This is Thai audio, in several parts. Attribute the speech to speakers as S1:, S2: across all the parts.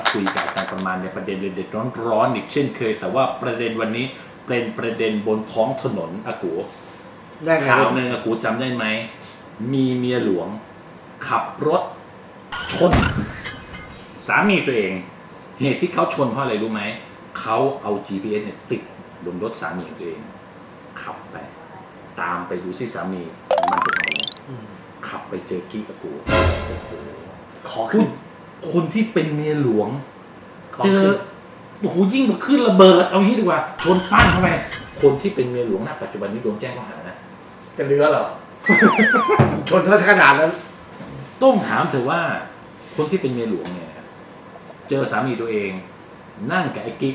S1: มาคุยกับอาจารย์ประมาณในประเด็นเด็ดๆร้อนๆอีกเช่นเคย แต่ว่าประเด็นวันนี้เป็นประเด็นบนท้องถนนอากู
S2: ได้ไง
S1: ข่าวหนึ่งอากูจำได้ไหม มีเมียหลวง ขับรถชน สามีตัวเอง เหตุที่เขาชนเพราะอะไรรู้ไหม เขาเอา GPS เนี่ยติดบนรถสามีของตัวเอง ขับไป ตามไปดูซิสามีมันเป็นอะไร
S2: อืม
S1: ขับไปเจอกี้กับกูโอ้โห
S2: ขอ
S1: คื
S2: ขึ้
S1: อน คนที่เป็นเมียหลวง
S2: ขอ
S1: เจอ
S2: ขึ้น
S1: โอ้โหยิ่งกว่าขึ้นระเบิดเอางี้ดีกว่าชนปั้งเข้าไปคนที่เป็นเมียหลวงณปัจจุบันนี้โดนแจ้งข้อหานะ
S2: จะเหลือเหรอ ชนเขาขนาดนั้น
S1: ต้องถามเธอว่า คนที่เป็นเมียหลวงเนี่ย เจอสามีตัวเอง นั่งกับไอ้กิ๊ก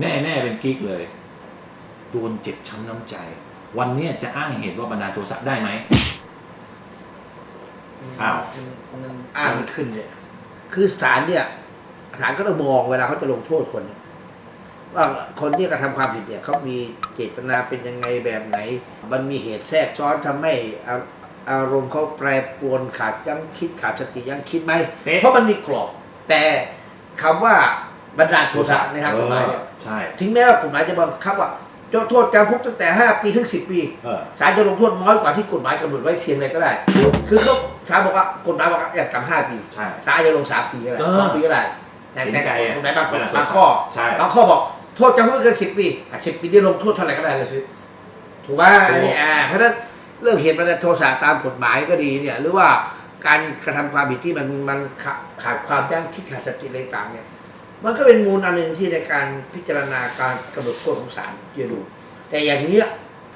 S1: แน่ ๆ เป็นกิ๊กเลย โดนเจ็บช้ำน้ำใจ วันเนี้ยจะอ้างเหตุว่าบันดาลโทสะได้ไหม อ้าว
S2: มันอ้างไม่ขึ้นเนี่ย คือศาลเนี่ยศาลก็ต้องมองเวลาเขาจะลงโทษคนเนี่ยว่าคนที่กระทำความผิดเนี่ยเขามีเจตนาเป็นยังไงแบบไหน มันมีเหตุแทรกซ้อนทำให้อาอารมณ์เขาแปรปรวนขาดยั้งคิดขาดสติยั้งคิดไหม
S1: เป๊ะ
S2: เพราะมันมีกรอบ แต่คำว่าบรรดาลโทสะในทางกฎหมายเนี่ย
S1: เออใช่
S2: ถึงแม้ว่ากฎหมายจะบังคับว่า โทษจำคุกตั้งแต่ 5 ปีถึง 10 ปี
S1: เออ
S2: ศาลจะลงโทษน้อยกว่าที่กฎหมายกำหนดไว้เพียงใดก็ได้ คือเขาศาลบอกว่ากฎหมายบอกว่าอย่างต่ำห้าปี
S1: ใช่
S2: ศาลจะลงสามปีก็ได้
S1: เออ
S2: สองปีก็ได้แต่
S1: เห็น
S2: แต่
S1: ใจอะ
S2: กฎหมายบางกฎ
S1: เวลา
S2: บางข้อ
S1: ใช่
S2: บางข้อบอกโทษจำคุกไม่เกินสิบปีอะสิบปีได้ลงโทษเท่าไหร่ก็ได้เลยสิถูกไหมอันนี้อ่าเพราะฉะนั้นเรื่องเหตุบันดาลโทสะตามกฎหมายก็ดีเนี่ย หรือว่าการกระทำความผิดที่มันมันขาดขาดความยั้งคิดขาดสติอะไรต่างเนี่ย มันก็เป็นมูลอันหนึ่งที่ในการพิจารณาการกำหนดโทษของศาลจะดู แต่อย่างเนี้ย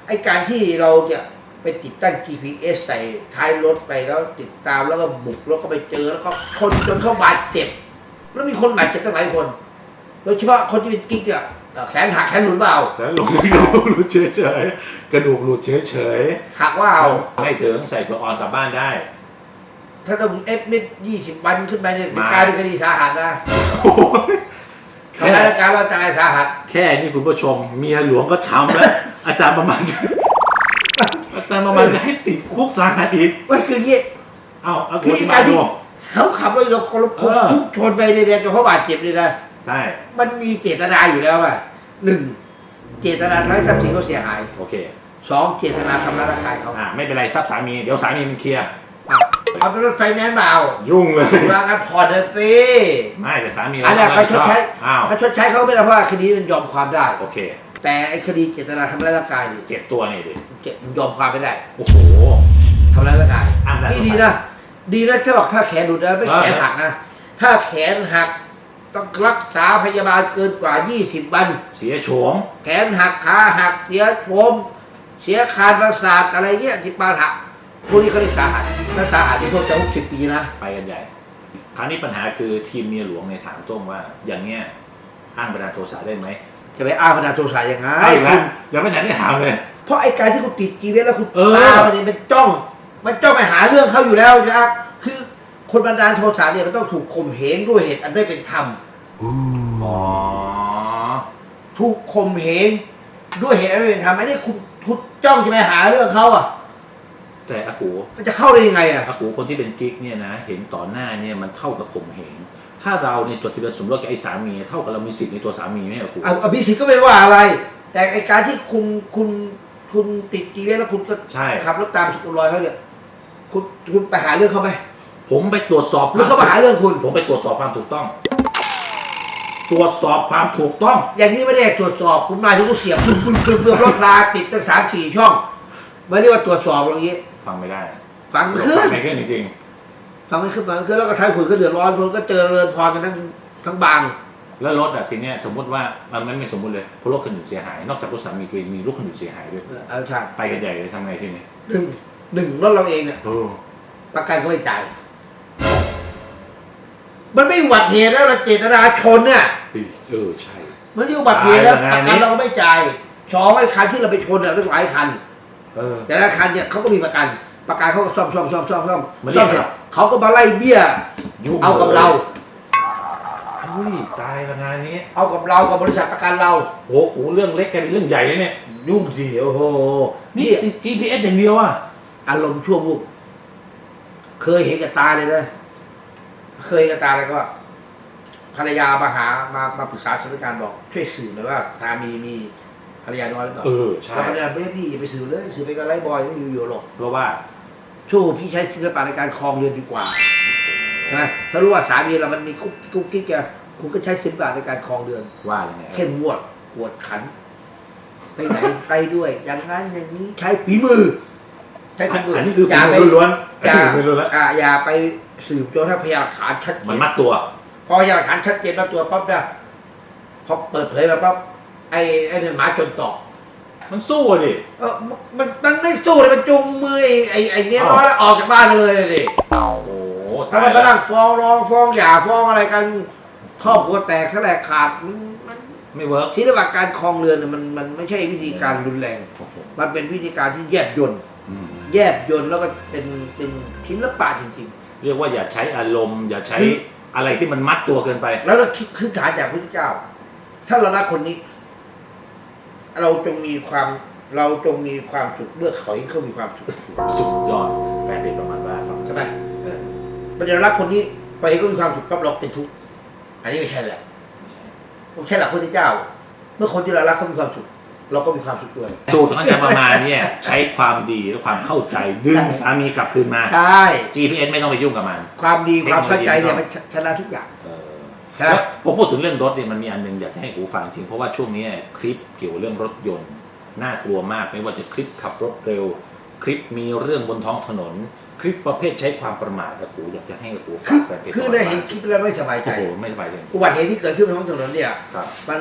S2: ไอการที่เราเนี่ยไปติดตั้ง GPS ใส่ท้ายรถไปแล้วติดตามแล้วก็บุกแล้วก็ไปเจอแล้วก็ชนจนเขาบาดเจ็บ แล้วมีคนบาดเจ็บตั้งหลายคนโดยเฉพาะคนที่เป็นกิ๊กเนี่ยเอ่อแขนหักแขนหลุดเปล่า
S1: แล้วลงกระดูกหลุดเฉยๆกระดูกหลุดเฉย
S2: หักว่า
S1: ๆ
S2: เอา
S1: ไม่ถึงใส่เฟอร์ออนกลับบ้านได้
S2: ถ้าต้องเอฟมิดยี่สิบวันขึ้นไปเนี่ย
S1: มา
S2: กลายเป็นคดีสาหัสนะ
S1: โอ้ย
S2: ทำร้ายร่างกายเราตายสาหัส
S1: แค่นี้คุณผู้ชมเมียหลวงก็ช้ำแล้ว อาจารย์ประมาณ อาจารย์ประมาณจะให้ติดคุกสาหัสอีก
S2: มันคืออย่างงี้
S1: เอ้าเอา
S2: คือ
S1: ที่
S2: การ
S1: มา
S2: ที่
S1: ดู
S2: เขาขับรถยกคน
S1: เออ
S2: พุ่งชนไปเนี่ยจนเขาบาดเจ็บเลยนะ
S1: ใช่
S2: มันมีเจตนาอยู่แล้วว่าหนึ่งเจตนาทำให้ทรัพย์สินเขาเสียหาย
S1: โอเค
S2: สองเจตนาทำร้ายร่างกายเขา
S1: อ่า ไม่เป็นไรทรัพย์สามี เดี๋ยวสามีมันเคลียร์
S2: อะ เอาเป็นรถไฟแนนซ์มาเอา
S1: ยุ่งเลย
S2: วางกันผ่อนนะสิ
S1: ไม่แต่สามี
S2: อันนี้นเขาชดใช้
S1: อ้าว
S2: เขาชดใช้เขาไม่ได้เพราะว่าคดีมันยอมความได้
S1: โอเค
S2: แต่ไอ้คดีเจตนาทำร้ายร่างกายนี่
S1: เจ็บตัวนี่ดิ
S2: เจยอมความไม่ได้
S1: โอ้โห
S2: ทำร้ายร่างกาย
S1: อ้าวได้
S2: นี่ดีนะ ดีนะที่บอกถ้าแขนหลุดนะไม่
S1: เออ
S2: แขนหักนะ ถ้าแขนหักต้องรักษาพยาบาลเกินกว่า 20 วัน
S1: เสียโฉม
S2: แขนหักขาหักเสียโฉม เสียคานประสาทอะไรเงี้ยที่ปาหัก พวกนี้เขาเรียกสาหัสถ้าสาหัสที่โทษจำคุกสิบปีนะ
S1: ไปกันใหญ่ คราวนี้ปัญหาคือทีมเมียหลวงในยถามต้งว่า อย่างเงี้ยอ้างบันดาลโทสะได้ไหม
S2: จะไปอ้างพนาโทษะยังไง
S1: ไอ้ค
S2: คุ
S1: รับ
S2: ณ
S1: ยังไม่ทันได้ถามเลย
S2: เพราะไอ้การที่คุณติดจีเวสแล้วคุณ
S1: เออ
S2: ตามันนี่มันจ้อง มันจ้องไปหาเรื่องเขาอยู่แล้วนะคือคนบันดาลโทษะเนี่ยมันต้องถูกข่มเหงด้วยเหตุอันไม่เป็นธรรม
S1: อ๋อ
S2: ถูกข่มเหงด้วยเหตุอันไม่เป็นธรรมอันนี้คุณคุณจ้องจะไปหาเรื่องเขาอะ
S1: แต่อากู
S2: มันจะเข้าได้ยังไงอะ
S1: อากูคนที่เป็นกิ๊กเนี่ยนะเห็นต่อหน้าเนี่ยมันเท่ากับข่มเหงถ้าเราเนี่ยจดทะเบียนสมรสกับไอ้สามี เท่ากับเรามีสิทธิ์ในตัวสามีไหมอากู
S2: เอาอภิสิทธิ์ก็ไม่ว่าอะไร แต่ไอ้การที่คุณคุณคุณติดจีเวสแล้วคุณก็
S1: ใช่
S2: ขับรถตามสุกุลรอยเขาเนี่ยคุณคุณไปหาเรื่องเขาไหม
S1: ผมไปตรวจสอบ
S2: หรือเขามาหาเรื่องคุณ
S1: ผมไปตรวจสอบความถูกต้อง ตรวจสอบความถูกต้อง
S2: อย่างนี้ไม่ได้ตรวจสอบคุณมาที่คุณเสียบคุณคุณคุณเพื่อรถลาติดตั้งสามสี่ช่อง ไม่เรียกว่าตรวจสอบอย่างนี้
S1: ฟังไม่ได้
S2: ฟัง
S1: ฟั
S2: ขึ้น
S1: งไม่ขึ้นจริง
S2: ฟังไม่ขึ้นฟังขึ้นแล้วก็ท้ายขุนก็เดือดร้อนคนก็เจอเริญพรกันทั้งทั้งบาง
S1: ๆแล้วรถอะทีเนี้ยสมมติว่ามันไม่ไม่สมมติเลยเพราะรถคนอื่นเสียหาย นอกจากรถสามีตัวเองมีรถคนอื่นเสียหายด้วย
S2: เออเอาใช่
S1: ไปกันใหญ่เลยทำไงทีนี้
S2: หนึ่งหนึ่งรถเราเองเนี่ย
S1: เออ
S2: ประกันก็ไม่จ่ายมันไม่อุบัติเหตุแล้วเราเจตนาชนเนี่ย
S1: เออใช่
S2: มันไม่อุบัติเหตุแล้ว
S1: ตาย
S2: ป
S1: แล้วงานนี้
S2: ระกันเราก็ไม่จ่ายสองไอ้คันที่เราไปชนเนี่ยตั้งหลายคัน
S1: เออ
S2: แต่ละคันเนี่ยเขาก็มีประกัน ประกันเขาก็ซ่อมซ่อมซ่อมซ่อมซ่อม
S1: มาเรี
S2: ซ่
S1: ย
S2: อกม
S1: เหรอ
S2: เสร็จเขาก็มาไล่เบี้ย
S1: ยุ่ง
S2: เอากับเรา
S1: อุ้ยตายละงานนี้
S2: เอากับเรากับบริษัทประกันเรา
S1: โอ้โหเรื่องเล็กกลายเป็นเรื่องใหญ่เลยเนี่ย
S2: ยุ่งสิโอ้โห
S1: นี่
S2: นี่
S1: ติด GPS อย่างเดียวอะ
S2: อารมณ์ชั่ววูบเคยเห็นกับตาเลยนะ เคยกับตาเลยก็พภรรยามาหามามาปรึกษาสถานการณ์บอก ช่วยสื่อหน่อยว่าสามีมี ภรรยาน้อยหรือเปล่า
S1: เออใช่
S2: แล้วก็เนี่ยเบ้พี่อย่าไปสื่อเลยสื่อไปก็ไล่บอยไม่อยู่อยู่หรอก
S1: เพราะว่า
S2: สู้พี่ใช้ศิลปะในการครองเรือนดีกว่าใช่ไหมถ้ารู้ว่าสามีเรามันมีกุ๊กกุ๊กกิ๊กแกคุณก็ใช้ศิลปะในการครองเรือน
S1: ว่ายังไง
S2: เข้มงวดกวดขัน ไปไหน ไปด้วย อย่างนั้นอย่างนี้ใช้ฝีมือ ใช้ฝีมือ
S1: อั
S2: อั
S1: นนี้คือ
S2: อ
S1: ฝี
S2: ย่าไป
S1: มือล้วนๆ
S2: อย่า
S1: ฝีมือล้วนแล้ว
S2: อ่าอย่าไปสืบจนถ้าพยานหลักฐานชัดเจ
S1: มัน
S2: น
S1: มัดตัว
S2: พอพยานหลักฐานชัดเจนแล้วตัวปั๊บเนี่ยพอเปิดเผยมาปั๊บ ไอ้ไอ้เนี่ยหมาจนตอก
S1: มันสู้อะดิ
S2: เออมันมันมันไม่สู้เลยมันจุงมือไอ้ไอ้ไอ้เนี้ยน้อยแล้วออกจากบ้านเลยเลยดิ
S1: โอ้โห
S2: ถ้ามันไปนั่งฟ้องร้องฟ้องหย่าฟ้องอะไรกันครอบครัวแตกแถลกขาดมันมัน
S1: ไม่เวิร์ก
S2: ศิลปะการครองเรือนเนี่ยมันมันไม่ใช่วิธีการรุนแรง
S1: โอ้โห
S2: มันเป็นวิธีการที่แยบยนต์
S1: อืม
S2: แยบยนต์แล้วก็เป็นเป็นศิลปะจริง
S1: เรียกว่าอย่าใช้อารมณ์ อย่าใช้
S2: คือ
S1: อะไรที่มันมัดตัวเกินไป
S2: ๆ แล้วเราคิดพื้นฐานจากพระพุทธเจ้า ถ้าเรารักคนนี้ เราจงมีความเราจงมีความสุขเมื่อเขาเห็นเขามีความสุข
S1: สุดยอดแฟนเพจประมาณว่าฟัง
S2: ใช่ไหม
S1: เออ
S2: มันจะรักคนนี้พอเห็นเขามีความสุขปั๊บเราเป็นทุกข์อันนี้ไม่ใช่แหละผมใช่หลักพระพุทธเจ้า เมื่อคนที่เรารักเขามีความสุขเราก็มีความสุขด้วย
S1: สูตรของอาจารย์ประมาณเนี่ย ใช้ความดีและความเข้าใจดึงสามีกลับคืนมา
S2: ใช่
S1: GPS ไม่ต้องไปยุ่งกับมัน
S2: ความดีความเข้าใจเนี่ย
S1: เทคโนโลยี
S2: มันชนะทุกอย่าง
S1: เออ
S2: ใช่ไหม
S1: แล้วผมพูดถึงเรื่องรถเนี่ยมันมีอันหนึงอยากจะให้หูฟังจริงเพราะว่าช่วงนี้คลิปเกี่ยวเรื่องรถยนต์น่ากลัวมากไม่ว่าจะคลิปขับรถเร็ว คลิปมีเรื่องบนท้องถนน คลิปประเภทใช้ความประมาทกับหูอยากจะให้หูฟั
S2: คื
S1: ง
S2: อ
S1: แฟนเพจ
S2: คือได้เห็นคลิปแล้วไม่สบายใจ
S1: โอ้โหไม่สบายเลย
S2: อุบัติเหตุที่เกิดขึ้นบนท้องถนนเนี่ย
S1: ครับ
S2: มัน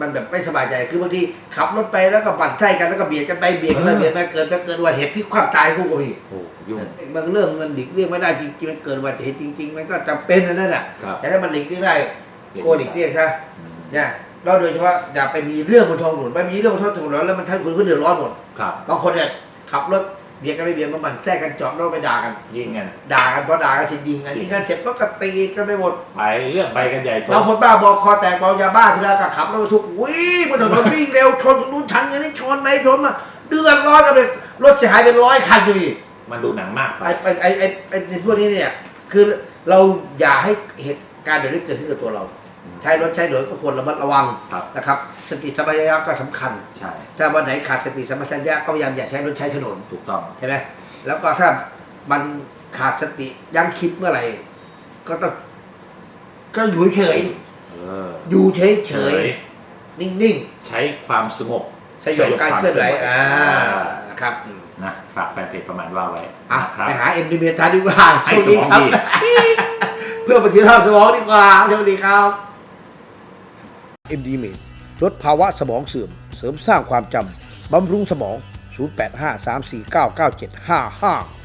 S2: มันแบบไม่สบายใจคือบางทีขับรถไปแล้วก็บั่นไส้กันแล้วก็เบียดกันไปเบียดกันไป
S1: เออ
S2: เบียดมาเกิดมาเกิดอุบัติเหตุพลิกความตายคู่ก็มี
S1: โอ้ยุ่ง
S2: บางเรื่องมันหลีกเลี่ยงไม่ได้จริงๆมันเกิดอุบัติเหตุจริง ๆ มันก็จำเป็นนะนั่นแหละ
S1: ครับ
S2: แต่ถ้ามันหลีกเลี่ยงได้ก็หลีกเลี่ยงซะ
S1: อืม
S2: เนี่ยเราโดยเฉพาะอย่าไปมีเรื่องบนท้องถนนไปมีเรื่องบนท้องถนนแล้วมันทั้งคนก็เดือดร้อนหมด
S1: ครับ
S2: บางคนเนี่ยขับรถ เบียดกันไปเบียดมาบั่นแทรกกันจอดรถไปด่ากัน
S1: ยิงกัน
S2: ด่ากันเพราะด่ากันจะยิงกันยิงกันเสร็จก็กระตีกันไปหมด
S1: ไปเรื่องไปกันใหญ่โต
S2: บางคนบ้าบอคอแตกเมายาบ้าทีละก็ขับรถบรรทุกวิ่งบนถนนวิ่งเร็วชนตรงนู้นชันอย่างนี้ชนไหนชนมาเดือดร้อนกันเลยรถเสียหายเป็นร้อยคันอยู่อีก
S1: มันดูหนังมากไป
S2: ไอ้ไอ้ไอ้ไอ้ไอ้พวกนี้เนี่ย คือเราอย่าให้เหตุการณ์แบบนี้เกิดขึ้นกับตัวเรา ใช้รถใช้ถนนก็ควรระมัดระวัง
S1: ครับ
S2: นะครับ สติสัมปชัญญะก็สำคัญ
S1: ใช่
S2: ถ้าวันไหนขาดสติสัมปชัญญะก็พยายามอย่าใช้รถใช้ถนน
S1: ถูกต้อง
S2: ใช่ไหมแล้วก็ถ้ามันขาดสติยั้งคิดเมื่อไหร่ ก็ต้องก็อยู่เฉย
S1: เออ
S2: ๆอยู่เฉยเฉยๆนิ่ง
S1: ใช้ความสงบ
S2: ๆสยบการเคลื่อนไหวอ่านะครับอืม
S1: นะฝากแฟนเพจประมาณว่าไว้
S2: อะ
S1: นะครับ
S2: ไปหาเอ็มดีเมทานดีกว่า
S1: ให้
S2: ช่วง
S1: ส
S2: นี้
S1: มอง
S2: ครับ
S1: ดี
S2: เพื่อประสิทธิภาพสมองดีกว่าสวัสดีครับ เอ็มดีเมทลดภาวะสมองเสื่อม เสริมสร้างความจำบำรุงสมอง 0853499755